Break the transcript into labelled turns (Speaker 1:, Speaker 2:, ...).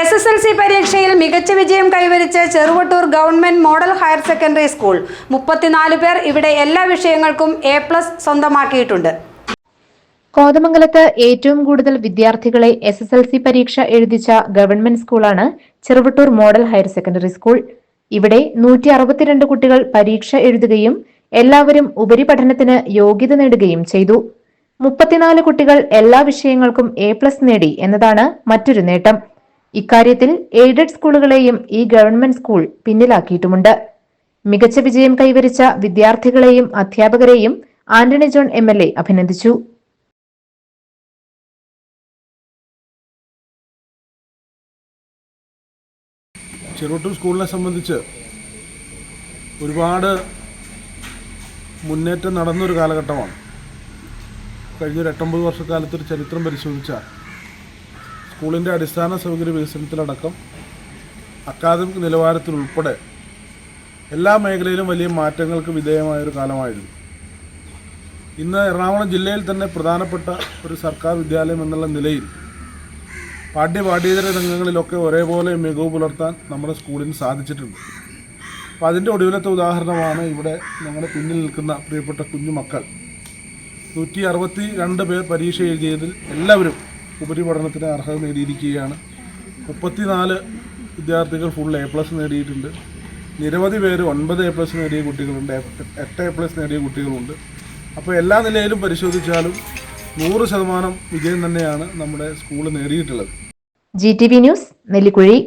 Speaker 1: S S L C പരീക്ഷയിൽ മികച്ച വിജയം കൈവരിച്ച Cheruvattoor government model higher secondary school. മുപ്പത്തിനാല് പേർ ഇവിടെ എല്ലാ വിഷയങ്ങൾക്കും എ പ്ലസ് സ്വന്തമാക്കിയിട്ടുണ്ട്.
Speaker 2: കോതമംഗലത്ത് ഏറ്റവും കൂടുതൽ വിദ്യാർത്ഥികളെ എസ് എസ് എൽ സി പരീക്ഷ എഴുതിച്ച ഗവൺമെന്റ് സ്കൂളാണ് Cheruvattoor model higher secondary school. ഇവിടെ നൂറ്റി അറുപത്തിരണ്ട് കുട്ടികൾ പരീക്ഷ എഴുതുകയും എല്ലാവരും ഉപരിപഠനത്തിന് യോഗ്യത നേടുകയും ചെയ്തു. മുപ്പത്തിനാല് കുട്ടികൾ എല്ലാ വിഷയങ്ങൾക്കും എ പ്ലസ് നേടി എന്നതാണ് മറ്റൊരു നേട്ടം. ഇക്കാര്യത്തിൽ എയ്ഡഡ് സ്കൂളുകളെയും ഈ ഗവൺമെന്റ് സ്കൂൾ പിന്നിലാക്കിയിട്ടുമുണ്ട്. മികച്ച വിജയം കൈവരിച്ച വിദ്യാർത്ഥികളെയും അധ്യാപകരെയും ആന്റണി ജോൺ എം അഭിനന്ദിച്ചു.
Speaker 3: ചെറുട്ടൂർ സ്കൂളിനെ സംബന്ധിച്ച് ഒരുപാട് മുന്നേറ്റം നടന്നൊരു കാലഘട്ടമാണ്. കഴിഞ്ഞൊരു എട്ടൊമ്പത് വർഷക്കാലത്തൊരു ചരിത്രം പരിശോധിച്ചാൽ സ്കൂളിന്റെ അടിസ്ഥാന സൗകര്യ വികസനത്തിലടക്കം അക്കാദമിക് നിലവാരത്തിലുൾപ്പെടെ എല്ലാ മേഖലയിലും വലിയ മാറ്റങ്ങൾക്ക് വിധേയമായൊരു കാലമായിരുന്നു. ഇന്ന് എറണാകുളം ജില്ലയിൽ തന്നെ പ്രധാനപ്പെട്ട ഒരു സർക്കാർ വിദ്യാലയം എന്നുള്ള നിലയിൽ പാഠ്യ പാഠ്യേതര രംഗങ്ങളിലൊക്കെ ഒരേപോലെ മികവ് പുലർത്താൻ നമ്മുടെ സ്കൂളിന് സാധിച്ചിട്ടുണ്ട്. അപ്പോൾ അതിന്റെ ഒടുവിലത്തെ ഉദാഹരണമാണ് ഇവിടെ ഞങ്ങളുടെ പിന്നിൽ നിൽക്കുന്ന പ്രിയപ്പെട്ട കുഞ്ഞുമക്കൾ. നൂറ്റി അറുപത്തി രണ്ട് പേർ പരീക്ഷ എഴുതിയതിൽ എല്ലാവരും ഉപരിപഠനത്തിന് അർഹത നേടിയിരിക്കുകയാണ്. മുപ്പത്തിനാല് വിദ്യാർത്ഥികൾ ഫുൾ എ പ്ലസ് നേടിയിട്ടുണ്ട്. നിരവധി പേര് ഒൻപത് എ പ്ലസ് നേടിയ കുട്ടികളുണ്ട്. എട്ട് എ പ്ലസ് നേടിയ കുട്ടികളുണ്ട്. അപ്പോൾ എല്ലാ നിലയിലും പരിശോധിച്ചാലും നൂറ് ശതമാനം വിജയം തന്നെയാണ് നമ്മുടെ സ്കൂൾ നേടിയിട്ടുള്ളത്.
Speaker 2: G T V news Nellikuzhi.